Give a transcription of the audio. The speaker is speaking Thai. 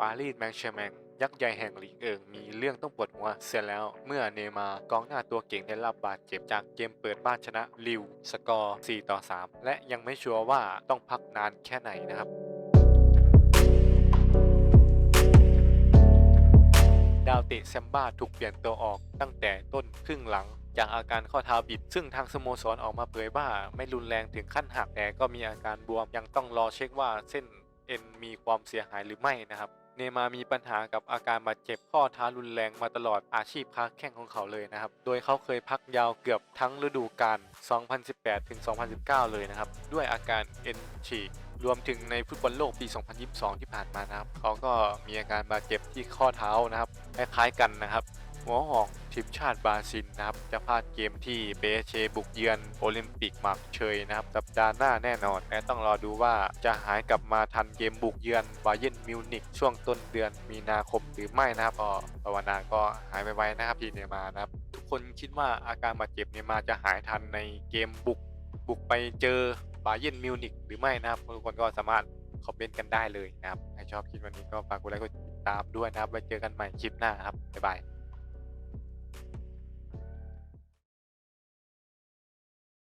ปารีสแมงเชแมงยักษ์ใหญ่แห่งลีกเอิงมีเรื่องต้องปวดหัวเสียแล้ว เมื่อเนมากองหน้าตัวเก่งได้รับบาดเจ็บจากเกมเปิดบ้านชนะลิว สกอร์ 4 ต่อ 3 และยังไม่ชัวร์ว่าต้องพักนานแค่ไหนนะครับดาวเตะแซมบ้าถูกเปลี่ยนตัวออกตั้งแต่ต้นครึ่งหลัง จากอาการข้อเท้าบิด ซึ่งทางสโมสรออกมาเผยว่า ไม่รุนแรงถึงขั้นหักแต่ก็มีอาการบวมยังต้องรอเช็คว่าเส้นเอ็นมีความเสียหายหรือไม่นะครับ เนมามีปัญหากับอาการบาดเจ็บข้อเท้ารุนแรงมาตลอดอาชีพค้าแข่งของเขาเลยนะครับ โดยเขาเคยพักยาวเกือบทั้งฤดูกาล 2018 ถึง 2019 เลยนะครับ ด้วยอาการเอ็นฉีกรวมถึงในฟุตบอลโลกปี 2022 ที่ผ่านมานะครับ เขาก็มีอาการบาดเจ็บที่ข้อเท้านะครับ คล้ายๆกันนะครับ หัวหอกทีมชาติบราซิลนะครับ จะพลาดเกมที่เปเชบุกเยือนโอลิมปิกมาร์กเชยนะครับ สัปดาห์หน้าแน่นอนและต้องรอดูว่าจะหายกลับมาทันเกมบุกเยือนบาเยนมิวนิกช่วงต้นเดือนมีนาคมหรือไม่นะครับก็ภาวนาก็หายไวๆนะครับพี่เนย์มานะครับ ทุกคนคิดว่าอาการบาดเจ็บเนย์มาจะหายทันในเกมบุกบุกไปเจอบาเยนมิวนิกหรือไม่นะครับทุกคนก็สามารถคอมเมนต์กันได้เลยนะครับใครชอบคลิปวันนี้ก็ฝากกดไลค์กดติดตามด้วยนะครับไว้เจอกันใหม่คลิปหน้าครับบ๊ายบาย